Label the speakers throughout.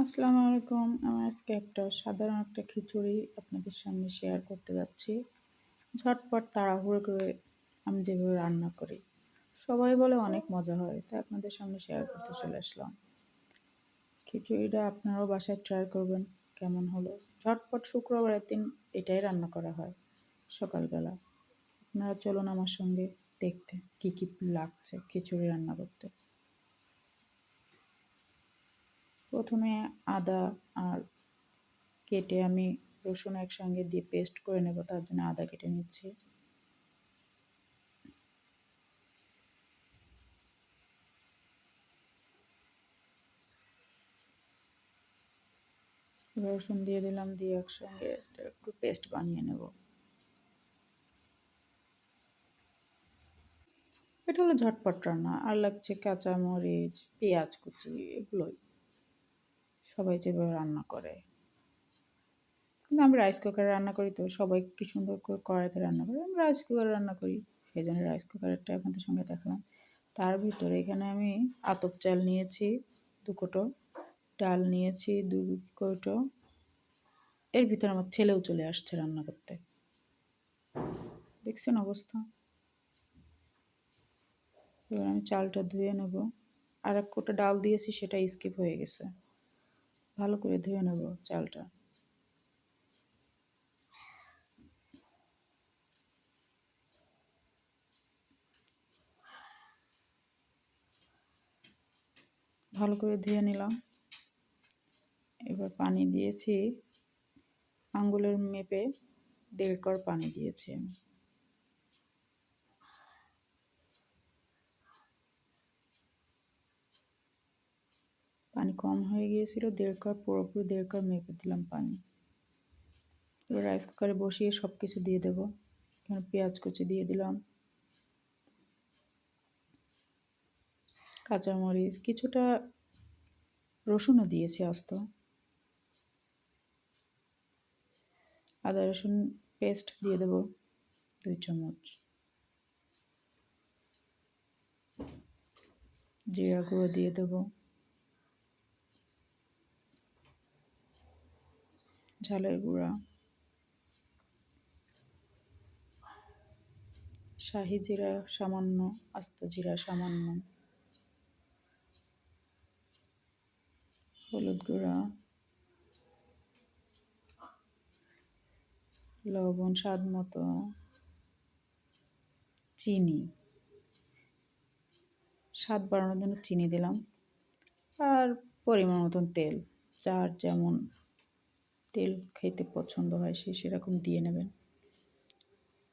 Speaker 1: আসসালামু আলাইকুম। আমি আজকে একটা সাধারণ একটা খিচুড়ি আপনাদের সামনে শেয়ার করতে যাচ্ছি। ঝটপট তাড়াহুড়ো করে আমি যেভাবে রান্না করি। সবাই বলে অনেক মজা হয়, তাই আপনাদের সামনে শেয়ার করতে চলে আসলাম। খিচুড়িটা আপনারাও বাসায় ট্রাই করবেন, কেমন হলো? ঝটপট শুক্রবারের দিন এটাই রান্না করা হয়, সকালবেলা। আপনারা চলুন আমার সঙ্গে দেখতে কী কী লাগছে খিচুড়ি রান্না করতে। প্রথমে আদা আর কেটে আমি রসুন একসঙ্গে দিয়ে পেস্ট করে নেব, তার জন্য আদা কেটে নিচ্ছি। রসুন দিয়ে দিলাম, দিয়ে একসঙ্গে একটু পেস্ট বানিয়ে নেব। এটা হলো ঝটপট রান্না, আর লাগছে কাঁচা মরিচ পেঁয়াজ কুচি, এগুলোই। সবাই যেভাবে রান্না করে। কিন্তু আমি রাইস কুকারে রান্না করি তো সবাই কি সুন্দর করে কড়াইতে রান্না করে। আমি রাইস কুকারে রান্না করি সেই জন্য রাইস কুকারেরটা আপনাদের সঙ্গে দেখলাম। তার ভিতরে এখানে আমি আতপ চাল নিয়েছি, দু কোটো ডাল নিয়েছি, দু কোটো। এর ভিতরে আমার ছেলেও চলে আসছে রান্না করতে। দেখছেন অবস্থা? এবার আমি চালটা ধুয়ে নেব। আর এক কোটা ডাল দিয়েছি সেটা স্কিপ হয়ে গেছে। ভালো করে ধুয়ে নেব চালটা। ভালো করে ধুয়ে নিলাম। এবার পানি দিয়েছি। আঙ্গুলের মেপে দেড় কর পানি দিয়েছি আমি। পানি কম হয়ে গিয়েছিল, দেড় কাপ পুরোপুরি, দেড় কাপ মেপে দিলাম পানি। এবার রাইস কুকারে বসিয়ে সব কিছু দিয়ে দেবো। এখানে পেঁয়াজ কুচি দিয়ে দিলাম। কাঁচামরিচ, কিছুটা রসুনও দিয়েছি আস্ত। আদা, রসুন পেস্ট দিয়ে দেবো দুই চামচ। জিরা গুঁড়ো দিয়ে দেবো। ঝালের গুঁড়া। শাহি জিরা সামান্য, আস্ত জিরা সামান্য। হলুদ গুঁড়া। লবণ স্বাদ মতো। চিনি। স্বাদ বাড়ানোর জন্য চিনি দিলাম। আর পরিমাণ মতন তেল, যার যেমন তেল খেতে পছন্দ হয়, সে সেরকম দিয়ে নেবেন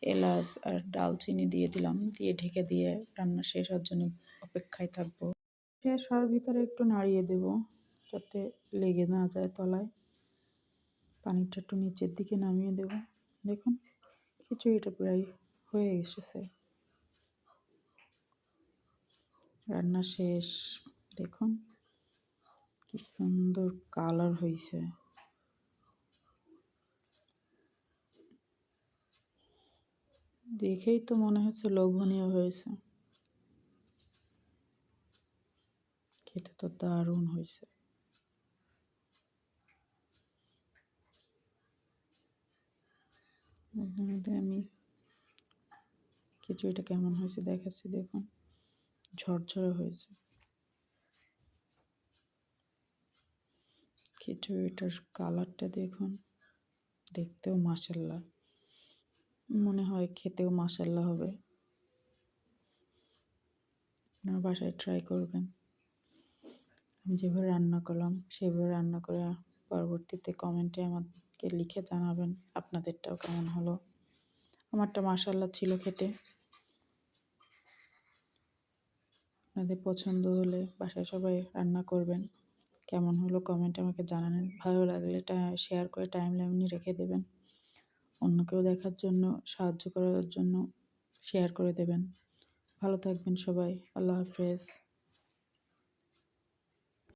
Speaker 1: এলাচ আর ডালচিনি দিয়ে দিলাম, দিয়ে ঢেকে দিয়ে রান্না শেষ হওয়ার জন্য অপেক্ষায় থাকব। শেষ হওয়ার ভিতরে একটু নাড়িয়ে দেব, যাতে লেগে না যায় তলায়। পানিটা একটু নিচের দিকে নামিয়ে দেব। দেখুন, খিচুড়িটা প্রায় হয়ে এসেছে। রান্না শেষ। দেখুন, কি সুন্দর কালার হয়েছে দেখেই তো মনে হচ্ছে লোভনীয় হয়েছে। খেতে তো দারুণ হয়েছে। আমি খিচুড়িটা কেমন হয়েছে দেখাচ্ছি, দেখুন। ঝরঝরে হয়েছে। খিচুড়িটার কালারটা দেখুন। দেখতেও মাসাল্লা মনে হয় খেতেও মাসাল্লা হবে। আপনার বাসায় ট্রাই করবেন। আমি যেভাবে রান্না করলাম, সেভাবে রান্না করে পরবর্তীতে কমেন্টে আমাকে লিখে জানাবেন আপনাদেরটাও কেমন হলো। আমারটা মাসাল্লা ছিল খেতে। আপনাদের পছন্দ হলে বাসায় সবাই রান্না করবেন। কেমন হলো কমেন্টে আমাকে জানাবেন। ভালো লাগলে শেয়ার করে টাইম লাইনে রেখে দেবেন। অন্যকেও দেখার জন্য সাহায্য করার জন্য শেয়ার করে দেবেন। ভালো থাকবেন সবাই। আল্লাহ হাফেজ।